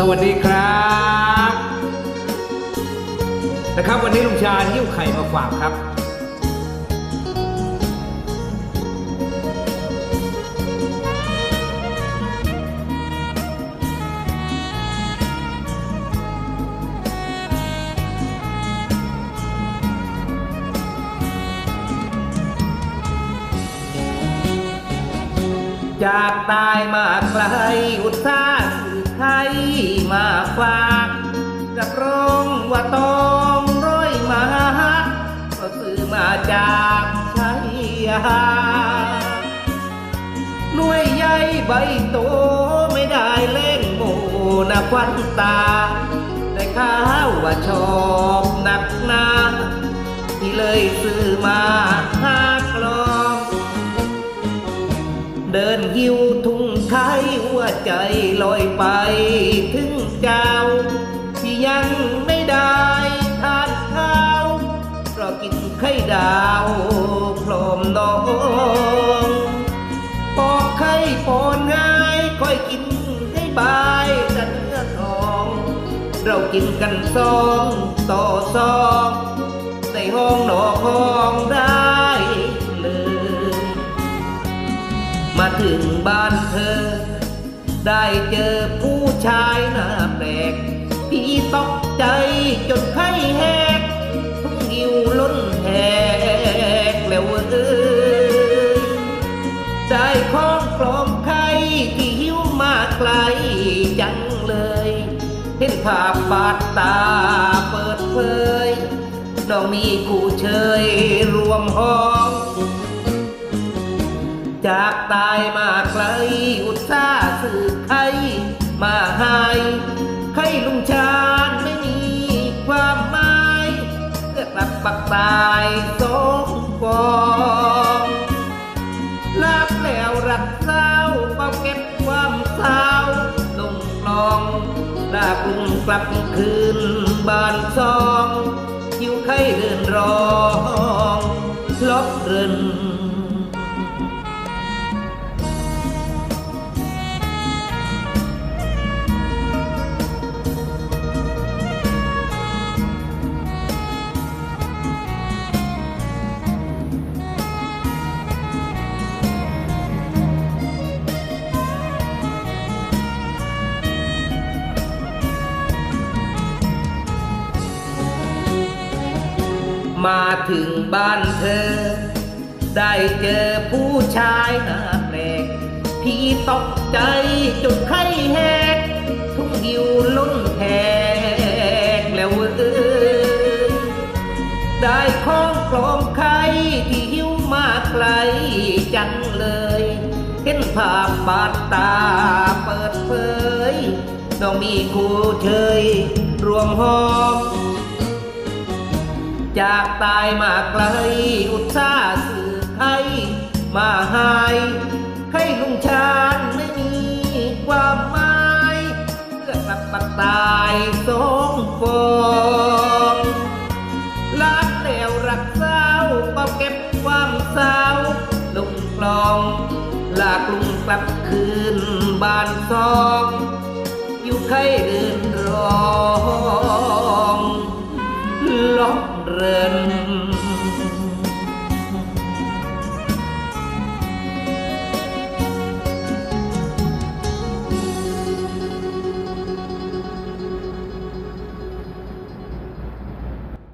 สวัสดีครับนะครับวันนี้ลุงชาญหิ้วไข่มาฝากครับ จากตายมาไกลอุตสาห์ สื่อไทยมาฝากกับร้องว่าต้องร้อยมาก็ซื้อมาจากชัยยาหน่วยใหญ่ใบโตไม่ได้เล่งโมนะควันตา ได้ข่าวว่าชอบหนักหนาที่เลยซื้อมา ใจลอยไปถึงเจ้า ที่ยังไม่ได้ทานข้าวเพราะกินไข่ดาวพรอมนองปอกไข่ปอนง่ายค่อยกินให้บายแต่เนื้อทอง เรากินกันสองต่อสองในห้องหนอห้องได้เลย มาถึงบ้านเธอ ได้เจอผู้ชายหน้าแปลก พี่ตกใจจนไข้แหกทุ่งหิวล้นแหกแล้วเอ้ยได้ของปลอมไข่ที่หิวมาไกลจังเลย เห็นภาพบาดตาเปิดเผยน้องมีคู่เชยรวมห้อง จากตายมาไกล มาหายไขลุงชาญไม่มีความหมายเกิดรักปักตายสองฟองรับแล้วรักเศร้าเฝ้าเก็บความเศร้าลงกลองลากลุงกลับคืนบ้านซองอยู่ไข้เดินรองลบเริน มาถึงบ้านเธอ ได้เจอผู้ชายหน้าแปลกพี่ตกใจจนไข้แหก ทุ่งหิวล้นแหกแล้วเอ้ยได้ของปลอมไข่ที่หิวมาไกลจังเลย เห็นภาพบาดตาเปิดเผยน้องมีคู่เชยรวมห้อง จากตายมาไกล อุตสาห์สื่อไขมาหายใครลุงชาญไม่มีความหมายเพื่อกลับปักตายสองฟองรักแล้วรักเศร้าเป่าเก็บความเศร้าลงกลอง ลากลุงกลับคืนบ้านซอง อยู่ใครเดินรอ รือน